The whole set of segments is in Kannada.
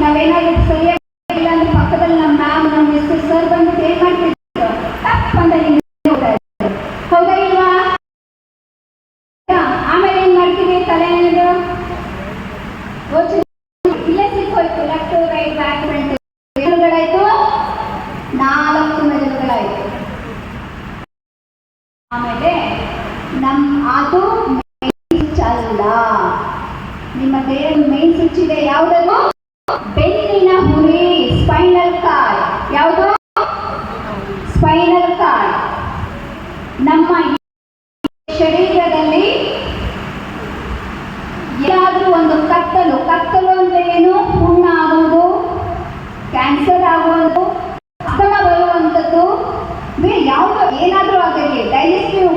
ನಾವೇನಾದ್ರೂ ಸರಿಯಾಗಿಲ್ಲ ಅಂದ್ರೆ ಪಕ್ಕದಲ್ಲಿ ನಮ್ಮ ಮ್ಯಾಮ್ ನಮ್ಮ ಮಿಸ್ಟರ್ ಸರ್ ಬಂದು ಏನ್ ಮಾಡ್ತಿದ್ರು ಅಂತ ಹಿಂದೆ ಆಮೇಲೆ ಏನ್ ಮಾಡ್ತೀವಿ ತಲೆ ಸಿಕ್ಕೋಯ್ತು. ಆಮೇಲೆ ನಮ್ ಸ್ವಿಚ್ ನಿಮ್ಮ ದೇಹ ಮೇನ್ ಸ್ವಿಚ್ ಇದೆ. ಯಾವುದದು? ಬೆನ್ನಿನ ಹುರಿ ಸ್ಪೈನಲ್ ಕಾರ್ ಯಾವುದು? ಸ್ಪೈನಲ್ ಕಾರ್ಡ್ ನಮ್ಮ ಶರೀರದಲ್ಲಿ ಏನಾದರೂ ಒಂದು ಕತ್ತಲು ಕತ್ತಲು ಅಂದ್ರೆ ಏನು? ಹುಣ್ಣ ಆಗುವುದು ಕ್ಯಾನ್ಸರ್ ಆಗುವುದು ಅಸ್ತಮ ಬರುವಂಥದ್ದು. ಬೇರೆ ಯಾವುದೋ ಏನಾದರೂ ಆಗಿರಲಿ ಡೈಜೆಸ್ಟಿವ್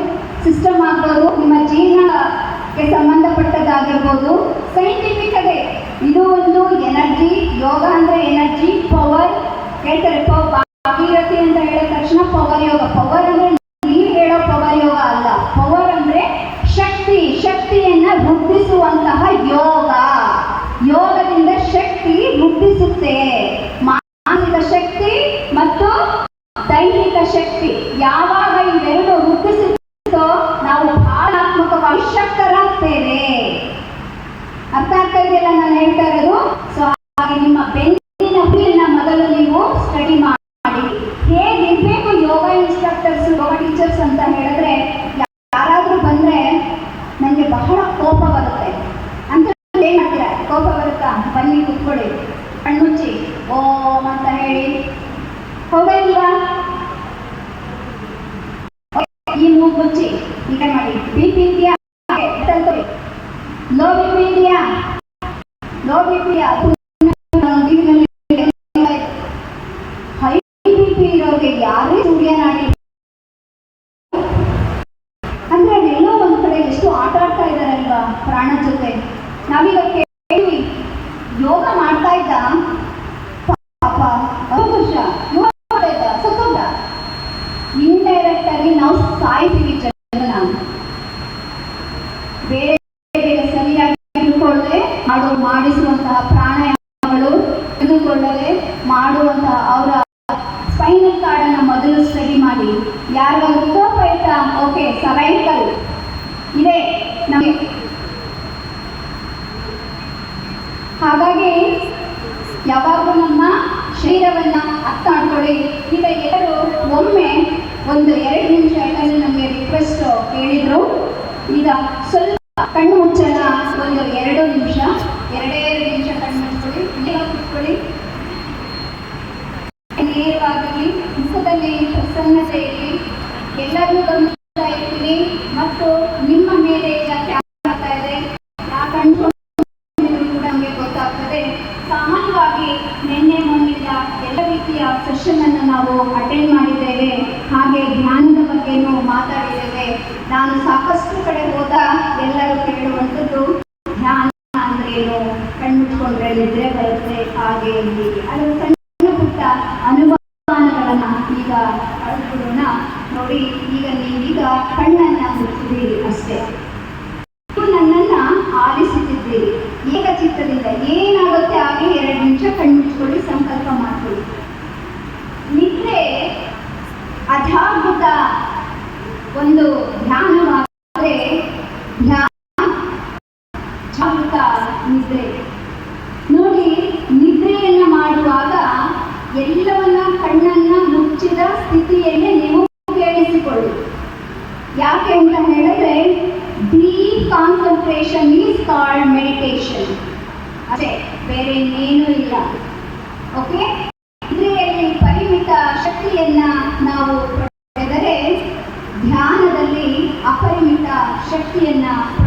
ಸಿಸ್ಟಮ್ ಆಗ್ಬೋದು, ನಿಮ್ಮ ಜೀರ್ಣಕ್ಕೆ ಸಂಬಂಧಪಟ್ಟದ್ದಾಗಿರ್ಬೋದು. ಸೈಂಟಿಫಿಕ್ ಅದೇ ಇದು ಒಂದು ಎನರ್ಜಿ ಯೋಗ ಅಂದ್ರೆ ಎನರ್ಜಿ ಪವರ್ ಹೇಳ್ತಾರೆ ಭಾಗೀರಥಿ ಅಂತ ಹೇಳಿದ ತಕ್ಷಣ ಪವರ್ ಯೋಗ. ಪವರ್ ಅಂದ್ರೆ ನೀವು ಹೇಳೋ ಪವರ್ ಯೋಗ ಅಲ್ಲ. ಪವರ್ ಅಂದ್ರೆ ಶಕ್ತಿ. ಶಕ್ತಿಯನ್ನ ವೃದ್ಧಿಸುವಂತಹ ಯೋಗ. ಯೋಗದಿಂದ ಶಕ್ತಿ ವೃದ್ಧಿಸುತ್ತೆ. ಮಾನಸಿಕ ಶಕ್ತಿ ಮತ್ತು ದೈಹಿಕ ಶಕ್ತಿ. ಯಾವಾಗ ಇವೆರಡು ವೃದ್ಧಿಸುತ್ತೋ ನಾವು ಭಾವನಾತ್ಮಕವಾಗಿ ಶಕ್ತರಾಗ್ತೇವೆ. ಅರ್ಥ ಆಗ್ತಾ ಇದೆಯಲ್ಲ ನಾನು ಹೇಳ್ತಾ ಇರೋದು? ಸೊ ಹಾಗೆ ನಿಮ್ಮ ಬೆನ್ನಿನ ಹುರಿಯನ್ನ ಮೊದಲು ನೀವು ಸ್ಟಡಿ ಮಾಡಿ. ಹೇಗಿರ್ಬೇಕು ಯೋಗ ಇನ್ಸ್ಟ್ರಕ್ಟರ್ಸ್ ಯೋಗ ಟೀಚರ್ಸ್ ಅಂತ ಹೇಳಿದ್ರೆ, ಯಾರಾದ್ರೂ ಬಂದ್ರೆ ನನಗೆ ಬಹಳ ಕೋಪ ಬರುತ್ತೆ. ಅಂತ ಏನು ಕೋಪ ಬರುತ್ತಾ? ಬನ್ನಿ ಕುತ್ಕೊಳ್ಳಿ. ಕಣ್ಮುಚ್ಚಿ. ಓಂ ಅಂತ ಹೇಳಿ. ಹೌದಾ ಈ ಮೂಗು ಮುಚ್ಚಿ. ಈ ಕಡೆ ಮಾಡಿ ಬಿ ಪಿ ಇದೆಯಾ low B low B P high B P ಯಾರೇ ಸೂರ್ಯನಾಡಿ ಅಂದ್ರೆ ಅದೆಲ್ಲೋ ಒಂದ್ ಕಡೆ ಎಷ್ಟು ಆಟ ಆಡ್ತಾ ಇದಾರಲ್ವಾ ಪ್ರಾಣ ಜೊತೆ. ನಾವೀಗ ಕೇಳಿ, ಯೋಗ ಮಾಡ್ತಾ ಇದ್ದ? ಪಾಪ ವರ್ಷ ಯೋಗ ಮಾಡ್ತಾ ಇದ್ದ? ಸತ್ತೋದ ಇಂಡೈರೆಕ್ಟ್ ಆಗಿ ನಾವು ಸಾಯ್ತೀವಿ ಜನ ಬೇರೆ ಬೇರೆ ಸರಿಯಾಗಿ ತಿಳ್ಕೊಳ್ಳದೆ ಮಾಡೋ, ಮಾಡಿಸುವಂತಹ ಪ್ರಾಣಾಯಾಮಗಳು ತಿಳಿದುಕೊಳ್ಳದೆ ಮಾಡುವಂತಹ ಅವರ ಸ್ಪೈನಲ್ ಕಾರ್ಡ್ ಅನ್ನ ಮೊದಲು ಸ್ಟಡಿ ಮಾಡಿ. ಕೋಪ ಆಯ್ತಾ ಓಕೆ ಸರೈಕಲ್ ಇದೆ. ನಮಗೆ ಹಾಗಾಗಿ ಯಾವಾಗಲೂ ನಮ್ಮ ಶರೀರವನ್ನ ಅರ್ಥ ಮಾಡ್ಕೊಳ್ಳಿ ಈಗ ಎಲ್ಲರೂ ಒಮ್ಮೆ ಒಂದು ಎರಡು ನಿಮಿಷ ಯಾಕಂದ್ರೆ ನಮಗೆ ರಿಕ್ವೆಸ್ಟ್ ಹೇಳಿದ್ರು ಈಗ ಸ್ವಲ್ಪ ಕಣ್ಣು ಮುಚ್ಚಲ್ಲ, ಒಂದು ಎರಡು ನಿಮಿಷ, ಎರಡೇ ನಿಮಿಷ ಕಣ್ಣು ಮುಚ್ಕೊಳ್ಳಿ ಇಲ್ಲಿಗೆ ಕುತ್ಕೊಳ್ಳಿ. ನೇರವಾಗಿ ಮುಖದಲ್ಲಿ ಪ್ರಸನ್ನತೆ ಇರಲಿ ಎಲ್ಲರೂ ಗಮನಿಸ್ತಾ ಇರ್ತೀನಿ ಮತ್ತು ನಿಮ್ಮ ಮೇಲೆ ಇದೆ. ಆ ಕಣ್ಣು ಕೂಡ ನಮಗೆ ಗೊತ್ತಾಗ್ತದೆ. ಸಾಮಾನ್ಯವಾಗಿ ನಿನ್ನೆ ಮೊನ್ನೆ ಎಲ್ಲ ರೀತಿಯ ಸೆಷನ್ ಅನ್ನು ನಾವು ಅಟೆಂಡ್ ಮಾಡಿದ್ದೇವೆ. ಧ್ಯಾನದ ಬಗ್ಗೆನೂ ಮಾತಾಡಿದ್ದೇವೆ. ನಾನು ಸಾಕಷ್ಟು ಕಡೆ ಹೋದ ಎಲ್ಲರೂ ಕೇಳುವಂಥದ್ದು ಧ್ಯಾನ ಅಂದ್ರೇನು ಏನು? ಕಣ್ಮುಚ್ಕೊಂಡ್ರೆ ನಿದ್ರೆ ಬರುತ್ತೆ ಹಾಗೆ ಇಲ್ಲಿ ಅದರ ಸಣ್ಣ ಪುಟ್ಟ ಅನುಭವಗಳನ್ನ ಈಗ ಕಳೆದುಕೊಳ್ಳೋಣ ನೋಡಿ, ಈಗ ನೀವೀಗ ಕಣ್ಣನ್ನ ಮುಚ್ಚಿದ್ದೀರಿ ಅಷ್ಟೇ. ನನ್ನನ್ನ ಆಲಿಸುತ್ತಿದ್ದೀರಿ. ಏಕಚಿತ್ತದಿಂದ ಏನಾಗುತ್ತೆ ಹಾಗೆ ಎರಡು ನಿಮಿಷ ಕಣ್ಮುಚ್ಕೊಳ್ಳಿ ಸಂಪರ್ಕ ಒಂದು ಧ್ಯಾನ ನಿದ್ರೆ. ನೋಡಿ, ನಿದ್ರೆಯನ್ನ ಮಾಡುವಾಗ ಎಲ್ಲವನ್ನ ಕಣ್ಣನ್ನ ಮುಚ್ಚಿದ ಸ್ಥಿತಿಯಲ್ಲೇ ನೀವು ಕೇಳಿಸಿಕೊಳ್ಳಿ. ಯಾಕೆ ಅಂತ ಹೇಳಿದ್ರೆ deep concentration is called meditation ಅದೇ, ಬೇರೆ ಏನು ಇಲ್ಲ. ಓಕೆ ನಿದ್ರೆಯಲ್ಲಿ ಪರಿಮಿತ ಶಕ್ತಿಯನ್ನ ನಾವು checked me now.